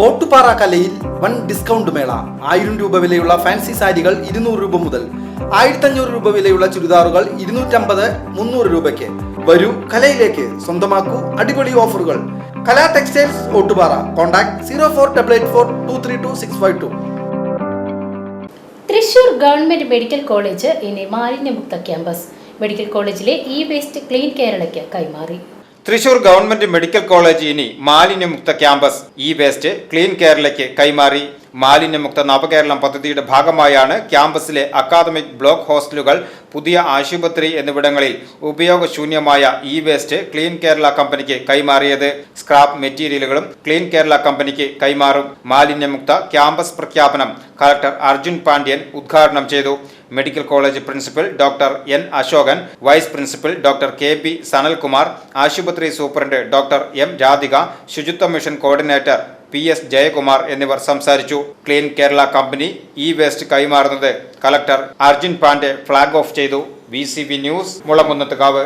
ഓട്ടുപാറ കലയിൽ വൻ ഡിസ്കൗണ്ട് മേള. ആയിരം രൂപ വിലയുള്ള ഫാൻസി സാരികൾ ഇരുന്നൂറ് രൂപ മുതൽ ആയിരത്തഞ്ഞൂറ് രൂപ വിലയുള്ള ചുരിദാറുകൾ ഇരുന്നൂറ്റമ്പത് മുന്നൂറ് രൂപയ്ക്ക്. വരൂ കലയിലേക്ക്. സ്വന്തമാക്കൂ അടിപൊളി ഓഫറുകൾ. Kala textiles Ottupara. Contact zero four double eight four two three two six five two. Thrissur government medical college ഇനി മാലിന്യമുക്ത ക്യാമ്പസ്. മെഡിക്കൽ കോളേജിലെ ഇ വേസ്റ്റ് ക്ലീൻ കേരളയ്ക്ക് കൈമാറി. തൃശൂർ ഗവൺമെന്റ് മെഡിക്കൽ കോളേജ് ഇനി മാലിന്യമുക്ത ക്യാമ്പസ്. ഇ വേസ്റ്റ് ക്ലീൻ കേരളയ്ക്ക് കൈമാറി. മാലിന്യമുക്ത നവകേരളം പദ്ധതിയുടെ ഭാഗമായാണ് ക്യാമ്പസിലെ അക്കാദമിക് ബ്ലോക്ക് ഹോസ്റ്റലുകൾ പുതിയ ആശുപത്രി എന്നിവിടങ്ങളിൽ ഉപയോഗശൂന്യമായ ഇ വേസ്റ്റ് ക്ലീൻ കേരള കമ്പനിക്ക് കൈമാറിയത്. സ്ക്രാപ്പ് മെറ്റീരിയലുകളും ക്ലീൻ കേരള കമ്പനിക്ക് കൈമാറും. മാലിന്യമുക്ത ക്യാമ്പസ് പ്രഖ്യാപനം കളക്ടർ അർജുൻ പാണ്ഡ്യൻ ഉദ്ഘാടനം ചെയ്തു. Medical college principal doctor N Ashokan vice principal doctor K P Sanalkumar ആശുപത്രി സൂപ്രണ്ട് ഡോക്ടർ എം രാധിക ശുചിത്വ mission coordinator P S Jayakumar എന്നിവർ സംസാരിച്ചു. Clean Kerala company e waste കൈമാറുന്നത്. Collector Arjun Pande flag off ചെയ്തു. V news Mulankunnathukavu